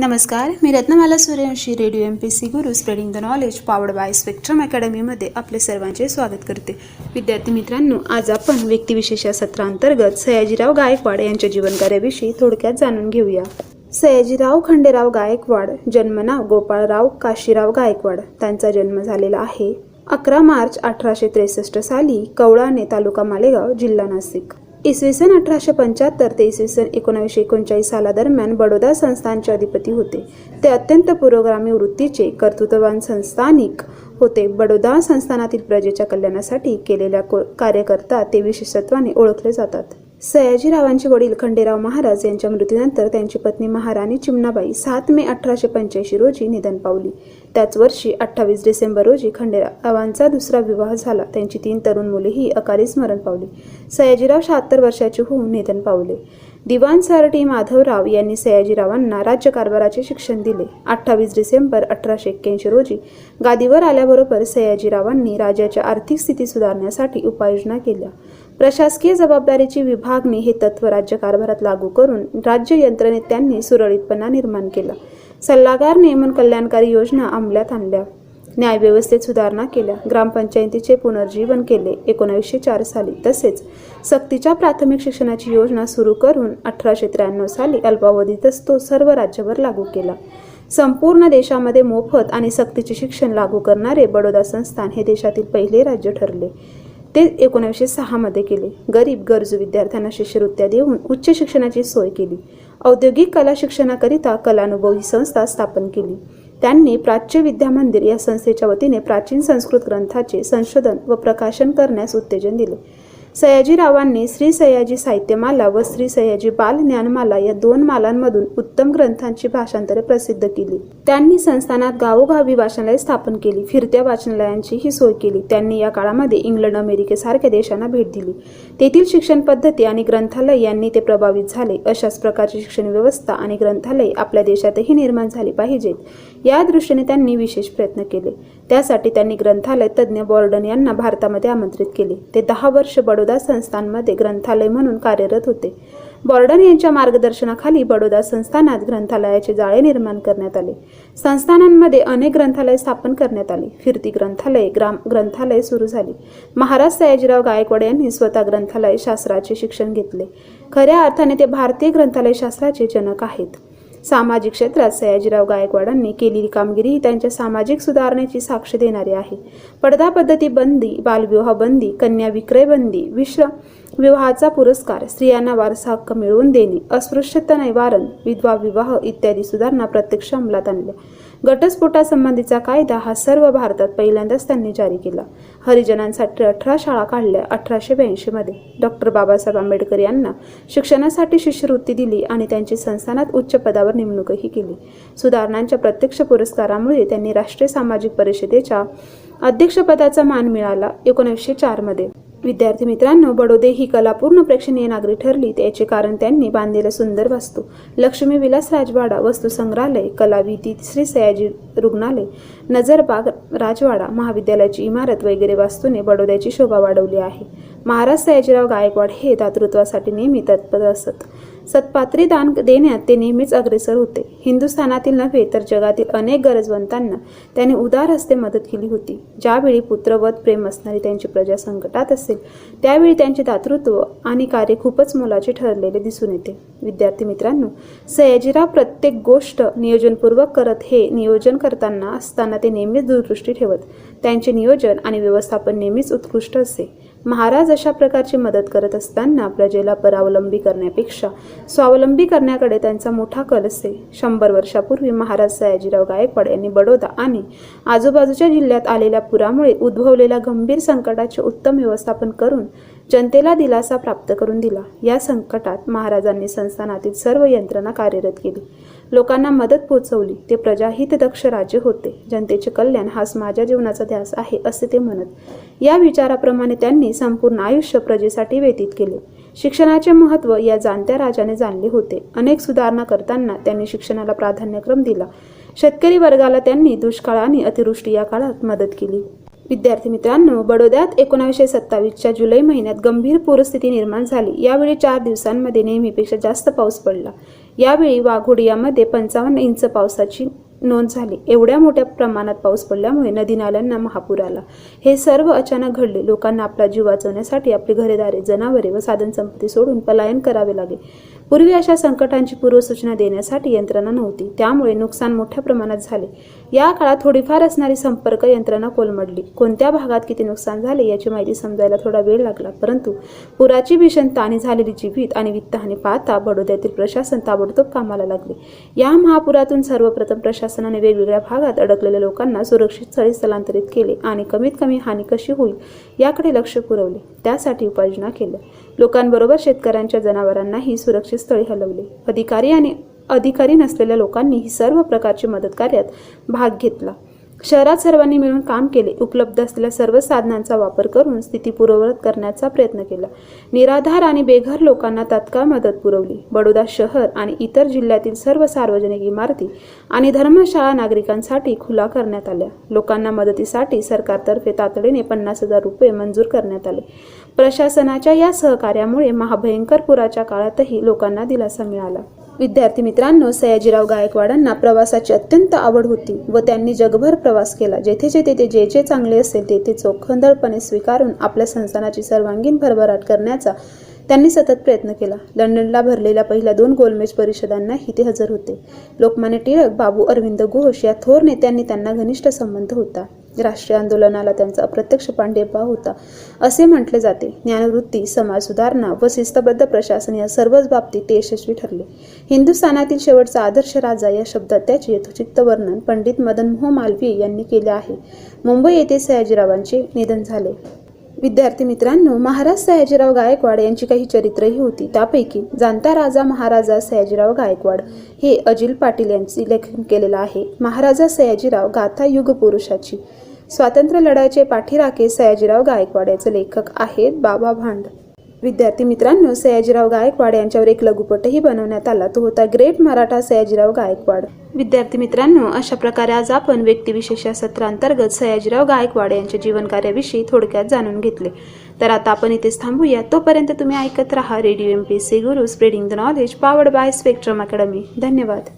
नमस्कार मी Ratnamala Suryavanshi radio M P C guru spreading the knowledge powered by spectrum अकॅडमीमध्ये आपले सर्वांचे स्वागत करते. विद्यार्थी मित्रांनो आज आपण व्यक्तिविशेष या सत्रांतर्गत सयाजीराव गायकवाड यांच्या जीवनकार्याविषयी थोडक्यात जाणून घेऊया. सयाजीराव खंडेराव गायकवाड जन्मनाव गोपाळराव काशीराव गायकवाड. त्यांचा जन्म झालेला आहे अकरा मार्च अठराशे त्रेसष्ट साली कवळाणे तालुका मालेगाव जिल्हा नाशिक. इसवी सन अठराशे पंच्याहत्तर ते इसवी सन एकोणावीसशे एकोणचाळीस सालादरम्यान बडोदा संस्थानचे अधिपती होते. ते अत्यंत पुरोगामी वृत्तीचे कर्तृत्ववान संस्थानिक होते. बडोदा संस्थानातील प्रजेच्या कल्याणासाठी केलेल्या को- कार्यकर्ता ते विशेषत्वाने ओळखले जातात. सयाजीरावांचे वडील खंडेराव महाराज यांच्या मृत्यूनंतर त्यांची पत्नी महाराणी चिमणाबाई सात मे अठराशे पंच्याऐंशी रोजी निधन पावली. त्याच वर्षी अठ्ठावीस डिसेंबर रोजी खंडेरावांचा दुसरा विवाह झाला. त्यांची तीन तरुण मुलेही अकाली स्मरण पावली. सयाजीराव शहात्तर वर्षाचे होऊन निधन पावले. दिवाण सारटी माधवराव यांनी सयाजीरावांना राज्यकारभाराचे शिक्षण दिले. अठ्ठावीस डिसेंबर अठराशे एक्क्याऐंशी रोजी गादीवर आल्याबरोबर सयाजीरावांनी राज्याच्या आर्थिक स्थिती सुधारण्यासाठी उपाययोजना केल्या. प्रशासकीय जबाबदारीची विभागणी हे तत्व राज्यकारभारात लागू करून राज्य यंत्रणेत त्यांनी सुरळीतपणा निर्माण केला. सल्लागार नियमन कल्याणकारी योजना अंमलात आणल्या. न्यायव्यवस्थेत सुधारणा केल्या. ग्रामपंचायतीचे पुनर्जीवन केले एकोणावीसशे चार साली. तसेच सक्तीच्या प्राथमिक शिक्षणाची योजना सुरू करून अठराशे त्र्याण्णव साली अल्पावधीतच तो सर्व राज्यभर लागू केला. संपूर्ण देशामध्ये मोफत आणि सक्तीचे शिक्षण लागू करणारे बडोदा संस्थान हे देशातील पहिले राज्य ठरले. ते एकोणीसशे सहामध्ये केले. गरीब गरजू विद्यार्थ्यांना शिष्यवृत्त्या देऊन उच्च शिक्षणाची सोय केली. औद्योगिक कला शिक्षणाकरिता कलानुभव ही संस्था स्थापन केली. त्यांनी प्राच्य विद्या मंदिर या संस्थेच्या वतीने प्राचीन संस्कृत ग्रंथाचे संशोधन व प्रकाशन करण्यास उत्तेजन दिले. सयाजीरावांनी श्री सयाजी साहित्यमाला व श्री सयाजी बाल ज्ञानमाला या दोन मालांमधून उत्तम ग्रंथांची भाषांतरे प्रसिद्ध केली. त्यांनी संस्थानात गावोगावी वाचनालय स्थापन केली. फिरत्या वाचनालयांची ही सोय केली. त्यांनी या काळामध्ये इंग्लंड अमेरिकेसारख्या देशांना भेट दिली. तेथील शिक्षण पद्धती आणि ग्रंथालय यांनी ते प्रभावित झाले. अशाच प्रकारची शिक्षण व्यवस्था आणि ग्रंथालय आपल्या देशातही निर्माण झाली पाहिजेत. या दृष्टीने त्यांनी विशेष प्रयत्न केले. त्यासाठी त्यांनी ग्रंथालय तज्ज्ञ बॉर्डन यांना भारतामध्ये आमंत्रित केले. ते दहा वर्ष बडोदा संस्थानमध्ये ग्रंथालय म्हणून कार्यरत होते. बॉर्डन यांच्या मार्गदर्शनाखाली बडोदा संस्थानात ग्रंथालयाचे जाळे निर्माण करण्यात आले. संस्थानांमध्ये अनेक ग्रंथालय स्थापन करण्यात आली. फिरती ग्रंथालय ग्राम ग्रंथालय सुरू झाली. महाराज सयाजीराव गायकवाड यांनी स्वतः ग्रंथालय शास्त्राचे शिक्षण घेतले. खऱ्या अर्थाने ते भारतीय ग्रंथालय शास्त्राचे जनक आहेत. सामाजिक क्षेत्रात सयाजीराव गायकवाडांनी केलेली कामगिरी ही त्यांच्या सामाजिक सुधारणेची साक्ष देणारी आहे. पडदा पद्धती बंदी बालविवाह बंदी कन्या विक्रय बंदी विश्व विवाहाचा पुरस्कार स्त्रियांना वारसा हक्क मिळवून देणे अस्पृश्यता निवारण विधवा विवाह इत्यादी सुधारणा प्रत्यक्ष अंमलात आणल्या. घटस्फोटासंबंधीचा कायदा हा सर्व भारतात पहिल्यांदाच त्यांनी जारी केला. हरिजनांसाठी अठरा शाळा काढल्या अठराशे ब्याऐंशीमध्ये डॉक्टर बाबासाहेब आंबेडकर यांना शिक्षणासाठी शिष्यवृत्ती दिली आणि त्यांची संस्थानात उच्च पदावर नेमणूकही केली. सुधारणांच्या प्रत्यक्ष पुरस्कारामुळे त्यांनी राष्ट्रीय सामाजिक परिषदेच्या अध्यक्षपदाचा मान मिळाला एकोणीसशे चारमध्ये विद्यार्थी मित्रांनो बडोदे ही कलापूर्ण प्रेक्षणीय नागरी ठरली. त्याचे कारण त्यांनी बांधलेलं सुंदर वास्तू. लक्ष्मी विलास राजवाडा वस्तू संग्रहालय कलाविधी श्री सयाजी रुग्णालय नजरबाग राजवाडा महाविद्यालयाची इमारत वगैरे वास्तूने बडोद्याची शोभा वाढवली आहे. महाराज सयाजीराव गायकवाड हे दातृत्वासाठी नेहमी तत्पर असत. सत्पात्री दान देण्यात ते नेहमीच अग्रेसर होते. हिंदुस्थानातील नव्हे तर जगातील अनेक गरजवंतांना त्यांनी उदार हस्ते मदत केली होती. ज्यावेळी पुत्रवत प्रेम असणारी त्यांची प्रजा संकटात असेल त्यावेळी त्यांचे दातृत्व आणि कार्य खूपच मोलाचे ठरलेले दिसून येते. विद्यार्थी मित्रांनो सयाजीराव प्रत्येक गोष्ट नियोजनपूर्वक करत हे नियोजन करताना असताना ते नेहमीच दूरदृष्टी ठेवत त्यांचे नियोजन आणि व्यवस्थापन नेहमीच उत्कृष्ट असे. महाराज अशा प्रकारची मदत करत असताना प्रजेला परावलंबी करण्यापेक्षा स्वावलंबी करण्याकडे त्यांचा मोठा कल असे. शंभर वर्षापूर्वी महाराज सयाजीराव गायकवाड यांनी बडोदा आणि आजूबाजूच्या जिल्ह्यात आलेल्या पुरामुळे उद्भवलेल्या गंभीर संकटाचे उत्तम व्यवस्थापन करून जनतेला दिलासा प्राप्त करून दिला. या संकटात महाराजांनी संस्थानातील सर्व यंत्रणा कार्यरत केली. लोकांना मदत पोहोचवली ते प्रजाहित दक्ष राज्य होते. जनतेचे कल्याण हाच माझ्या जीवनाचा ध्यास आहे असे ते म्हणत. या विचाराप्रमाणे त्यांनी संपूर्ण आयुष्य प्रजेसाठी व्यतीत केले. शिक्षणाचे महत्त्व या जाणत्या राजाने जाणले होते. अनेक सुधारणा करताना त्यांनी शिक्षणाला प्राधान्यक्रम दिला. शेतकरी वर्गाला त्यांनी दुष्काळ आणि अतिवृष्टी या काळात मदत केली. विद्यार्थी मित्रांनो बडोद्यात एकोणावीसशे सत्तावीसच्या जुलै महिन्यात गंभीर पूरस्थिती निर्माण झाली. यावेळी चार दिवसांमध्ये नेहमीपेक्षा जास्त पाऊस पडला. यावेळी वाघोडियामध्ये पंचावन्न इंच पावसाची नोंद झाली. एवढ्या मोठ्या प्रमाणात पाऊस पडल्यामुळे नदी नाल्यांना महापूर आला. हे सर्व अचानक घडले. लोकांना आपला जीव वाचवण्यासाठी आपली घरेदारे जनावरे व साधनसंपत्ती सोडून पलायन करावे लागले. पूर्वी अशा संकटांची पूर्वसूचना देण्यासाठी यंत्रणा नव्हती. त्यामुळे नुकसान मोठ्या प्रमाणात झाले. या काळात थोडीफार असणारी संपर्क यंत्रणा कोलमडली. कोणत्या भागात किती नुकसान झाले याची माहिती समजायला थोडा वेळ लागला. परंतु पुराची भीषणता आणि झालेली जीवित आणि वित्तहानी पाहता बडोद्यातील प्रशासन ताबडतोब कामाला लागले. या महापुरातून सर्वप्रथम प्रशासनाने वेगवेगळ्या भागात अडकलेल्या लोकांना सुरक्षित स्थळी स्थलांतरित केले आणि कमीत कमी हानी कशी होईल याकडे लक्ष पुरवले. त्यासाठी उपाययोजना केल्या. लोकांबरोबर शेतकऱ्यांच्या जनावरांनाही सुरक्षित स्थळी हलवले. अधिकारी आणि अधिकारी नसलेल्या लोकांनी ही सर्व प्रकारची मदत कार्यात भाग घेतला. शहरात सर्वांनी मिळून काम केले. उपलब्ध असलेल्या सर्व साधनांचा वापर करून स्थिती पूर्ववत करण्याचा प्रयत्न केला. निराधार आणि बेघर लोकांना तात्काळ मदत पुरवली. बडोदा शहर आणि इतर जिल्ह्यातील सर्व सार्वजनिक इमारती आणि धर्मशाळा नागरिकांसाठी खुला करण्यात आल्या. लोकांना मदतीसाठी सरकारतर्फे तातडीने पन्नास हजार रुपये मंजूर करण्यात आले. प्रशासनाच्या या सहकार्यामुळे महाभयंकर पुराच्या काळातही लोकांना दिलासा मिळाला. विद्यार्थी मित्रांनो सयाजीराव गायकवाडांना प्रवासाची अत्यंत आवड होती व त्यांनी जगभर प्रवास केला. जेथे जेथे ते जे जे चांगले असेल तेथे चोखंदळपणे स्वीकारून आपल्या संस्थानाची सर्वांगीण भरभराट करण्याचा त्यांनी सतत प्रयत्न केला. लंडनला भरलेल्या पहिल्या दोन गोलमेज परिषदांनाही ते हजर होते. लोकमान्य टिळक बाबू अरविंद घोष या थोर नेत्यांनी त्यांना घनिष्ठ संबंध होता. राष्ट्रीय आंदोलनाला त्यांचा अप्रत्यक्ष पांडेपा होता. असे म्हटले जाते. ज्ञानवृत्ती समाज सुधारणा व शिस्तबद्ध प्रशासन या सर्वच बाबतीत ते यशस्वी ठरले. हिंदुस्थानातील शेवटचा आदर्श राजा या शब्दात त्याचे यथोचित वर्णन पंडित मदन मोहन मालवीय यांनी केले आहे. मुंबई येथे सयाजीरावांचे निधन झाले. विद्यार्थी मित्रांनो महाराज सयाजीराव गायकवाड यांची काही चरित्रही होती. त्यापैकी जाणता राजा महाराजा सयाजीराव गायकवाड हे अजिल पाटील यांचे लेखन केलेलं आहे. महाराजा सयाजीराव गाथा युगपुरुषाची. स्वातंत्र्य लढ्याचे पाठीराखे सयाजीराव गायकवाड याचे लेखक आहेत बाबा भांड. विद्यार्थी मित्रांनो सयाजीराव गायकवाड यांच्यावर एक लघुपटही बनवण्यात आला. तो होता ग्रेट मराठा सयाजीराव गायकवाड. विद्यार्थी मित्रांनो अशा प्रकारे आज आपण व्यक्तिविशेष या सत्रांतर्गत सयाजीराव गायकवाड यांच्या जीवनकार्याविषयी थोडक्यात जाणून घेतले. तर आता आपण इथेच थांबूया. तोपर्यंत तुम्ही ऐकत राहा radio M P C guru spreading the knowledge powered by spectrum academy धन्यवाद.